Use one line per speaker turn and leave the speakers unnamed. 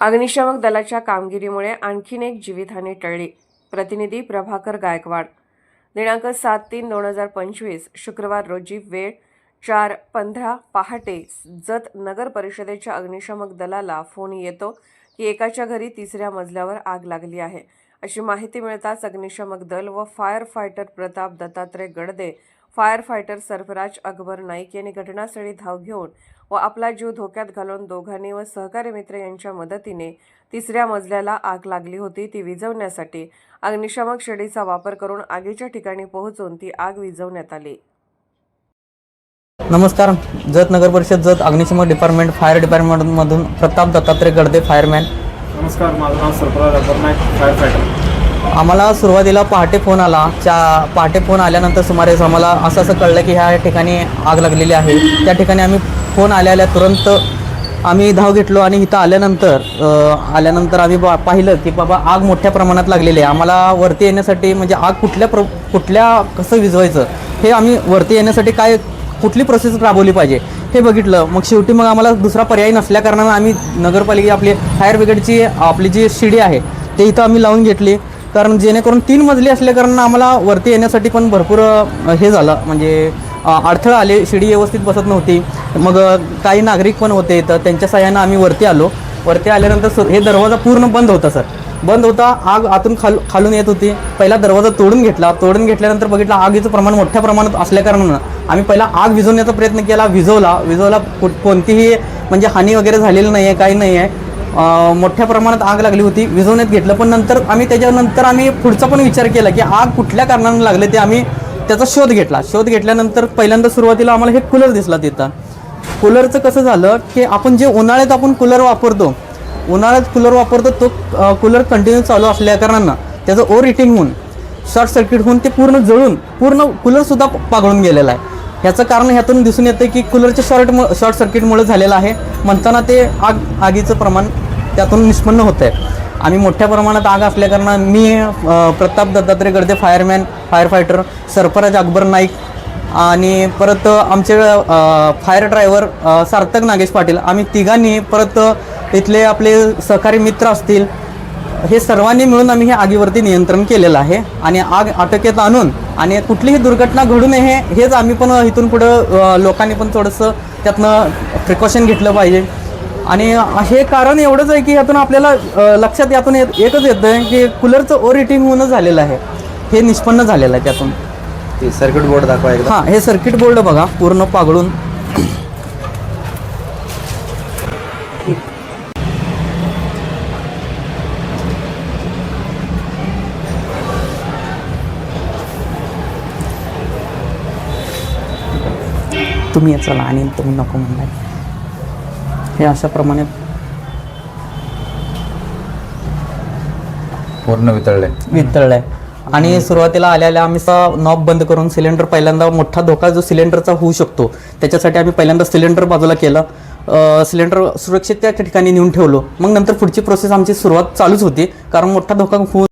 अग्निशामक दलाच्या कामगिरीमुळे आणखीन एक जीवितहानी टळली. प्रतिनिधी प्रभाकर गायकवाड. दिनांक सात तीन दोन हजार पंचवीस शुक्रवार रोजी वेळ चार पंधरा पहाटे जत नगर परिषदेच्या अग्निशामक दलाला फोन येतो की एकाच्या घरी तिसऱ्या मजल्यावर आग लागली आहे. अशी माहिती मिळताच अग्निशामक दल व fire fighter Pratap Dattatray Gadade fire fighter Sarfaraz Akbar Naik यांनी घटनास्थळी धाव घेऊन व आपला जीव धोक्यात घालून दोघांनी व सहकारी मित्र यांच्या मदतीने तिसऱ्या मजल्याला आग लागली होती. ती विझवण्यासाठी अग्निशामक शेडीचा वापर करून आगीच्या ठिकाणी पोहोचून ती आग विझवण्यात आली.
नमस्कार. जत नगर परिषद जत अग्निशमन डिपार्टमेंट फायर डिपार्टमेंटमधून प्रताप दत्तात्रय गडदे फायरमॅन.
नमस्कार. माझं नाव सरफराज अकबर नाईक फायर फायटर
आम्हाला सुरुवातीला पहाटे फोन आला. चा पहाटे फोन आल्यानंतर सुमारे आम्हाला असं असं कळलं की ह्या ठिकाणी आग लागलेली आहे. त्या ठिकाणी आम्ही फोन आल्या आल्या तुरंत आम्ही धाव घेतलो आणि इथं आल्यानंतर आल्यानंतर आम्ही बा पाहिलं की बाबा आग मोठ्या प्रमाणात लागलेली आहे. आम्हाला वरती येण्यासाठी म्हणजे आग कुठल्या प्र कुठल्या कसं विझवायचं हे आम्ही वरती येण्यासाठी काय कुठली प्रोसेस राबवली पाहिजे हे बघितलं. मग शेवटी मग आम्हाला दुसरा पर्याय नसल्याकारणानं आम्ही नगरपालिके आपली फायर ब्रिगेडची आपली जी शिडी आहे ते इथं आम्ही लावून घेतली. कारण जेणेकरून तीन मजली असल्याकारणानं आम्हाला वरती येण्यासाठी पण भरपूर हे झालं. म्हणजे अ, अडथळा आले. शिडी व्यवस्थित बसत नव्हती. मग काही नागरिक पण होते. तर त्यांच्या सहाय्यानं आम्ही वरती आलो. वरती आल्यानंतर हे दरवाजा पूर्ण बंद होता सर. बंद होता. आग आतून खाल खालून येत होती. पहिला दरवाजा तोडून घेतला. तोडून घेतल्यानंतर बघितलं आगीचं प्रमाण मोठ्या प्रमाणात असल्याकारणानं आम्ही पहिला आग विझवण्याचा प्रयत्न केला. विझवला. विझवला कोणतीही म्हणजे हानी वगैरे झालेली नाही आहे काही नाही आहे मोठ्या प्रमाणात आग लागली होती विझवण्यात घेतलं. पण नंतर आम्ही त्याच्यानंतर आम्ही पुढचा पण विचार केला की आग कुठल्या कारणानं लागले ते आम्ही त्याचा शोध घेतला. शोध घेतल्यानंतर पहिल्यांदा सुरुवातीला आम्हाला हे कूलर दिसला तिथं. कूलरचं कसं झालं की आपण जे उन्हाळ्यात आपण कूलर वापरतो उन्हाळ्यात कूलर वापरतो तो कूलर कंटिन्यू चालू असल्या कारणानं त्याचं ओव्हर हिटिंग होऊन शॉर्ट सर्किट होऊन ते पूर्ण जळून पूर्ण कूलरसुद्धा पागळून गेलेला आहे. ह्याचं कारण ह्यातून दिसून येतं की कूलरचे शॉर्ट शॉर्ट सर्किटमुळे झालेलं आहे. म्हणताना ते आग आगीचं प्रमाण त्यातून निष्पन्न होतं आहे आम्ही मोठ्या प्रमाणात आग असल्याकारणानं मी Pratap Dattatray Gadade fireman fire fighter Sarfaraz Akbar Naik आणि परत आमचे फायर ड्रायव्हर सार्थक नागेश पाटील आम्ही तिघांनी परत इथले आपले सहकारी मित्र असतील हे सर्वांनी मिळून आम्ही हे आगीवरती नियंत्रण केलेलं आहे. आणि आग आटोक्यात आणून आणि कुठलीही दुर्घटना घडू नये हेच आम्ही पण इथून पुढं लोकांनी पण थोडंसं त्यातनं प्रिकॉशन घेतलं पाहिजे. आणि हे कारण एवढंच आहे की यातून आपल्याला लक्षात यातून येत एकच येतं आहे की कूलरचं ओव्हर हिटिंग होणं झालेलं आहे. हे निष्पन्न झालेलं आहे त्यातून.
ते सर्किट बोर्ड दाखवा
हां हे सर्किट बोर्ड बघा पूर्ण पागळून तुम्ही चला आणि तुम्ही नको म्हणलाय हे अशा प्रमाणे
पूर्ण वितळले
वितळलाय. आणि सुरुवातीला आल्या आल्या आम्ही नॉब बंद करून सिलेंडर पहिल्यांदा मोठा धोका जो सिलेंडरचा होऊ शकतो त्याच्यासाठी आम्ही पहिल्यांदा सिलेंडर बाजूला केलं. सिलेंडर सुरक्षित त्या ठिकाणी नेऊन ठेवलो. मग नंतर पुढची प्रोसेस आमची सुरुवात चालूच होती. कारण मोठा धोका होऊ